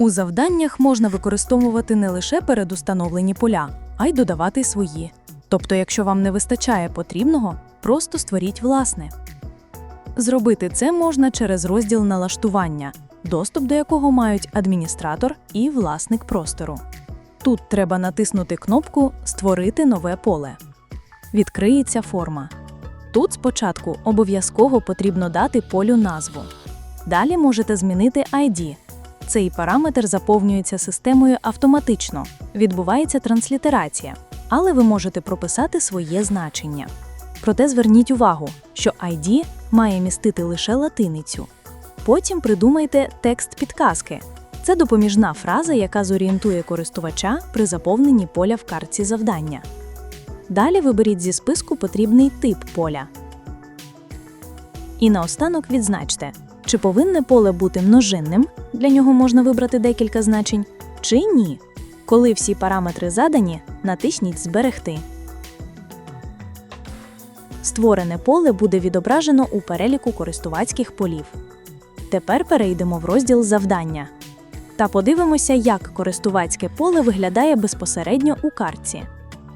У завданнях можна використовувати не лише передустановлені поля, а й додавати свої. Тобто, якщо вам не вистачає потрібного, просто створіть власне. Зробити це можна через розділ налаштування, доступ до якого мають адміністратор і власник простору. Тут треба натиснути кнопку Створити нове поле. Відкриється форма. Тут спочатку обов'язково потрібно дати полю назву. Далі можете змінити ID. Цей параметр заповнюється системою автоматично, відбувається транслітерація, але ви можете прописати своє значення. Проте зверніть увагу, що ID має містити лише латиницю. Потім придумайте текст підказки. Це допоміжна фраза, яка зорієнтує користувача при заповненні поля в картці завдання. Далі виберіть зі списку потрібний тип поля. І наостанок відзначте, чи повинне поле бути множинним, для нього можна вибрати декілька значень, чи ні. Коли всі параметри задані, натисніть Зберегти. Створене поле буде відображено у переліку користувацьких полів. Тепер перейдемо в розділ Завдання та подивимося, як користувацьке поле виглядає безпосередньо у картці.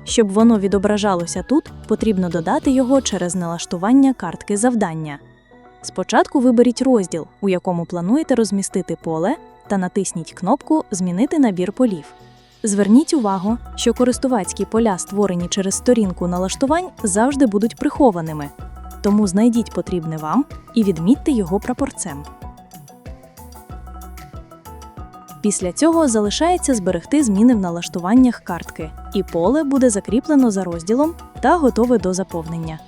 Щоб воно відображалося тут, потрібно додати його через налаштування картки завдання. Спочатку виберіть розділ, у якому плануєте розмістити поле, та натисніть кнопку Змінити набір полів. Зверніть увагу, що користувацькі поля, створені через сторінку налаштувань, завжди будуть прихованими. Тому знайдіть потрібне вам і відмітьте його прапорцем. Після цього залишається зберегти зміни в налаштуваннях картки, і поле буде закріплено за розділом та готове до заповнення.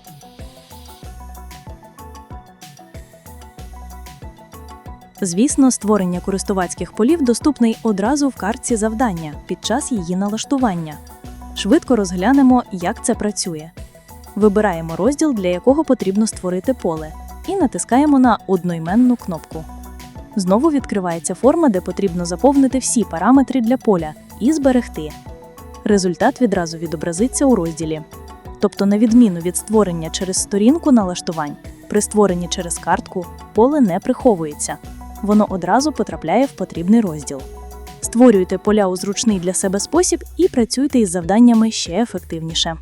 Звісно, створення користувацьких полів доступний одразу в картці завдання під час її налаштування. Швидко розглянемо, як це працює. Вибираємо розділ, для якого потрібно створити поле, і натискаємо на одноіменну кнопку. Знову відкривається форма, де потрібно заповнити всі параметри для поля і зберегти. Результат відразу відобразиться у розділі. Тобто, на відміну від створення через сторінку налаштувань, при створенні через картку поле не приховується. Воно одразу потрапляє в потрібний розділ. Створюйте поля у зручний для себе спосіб і працюйте із завданнями ще ефективніше.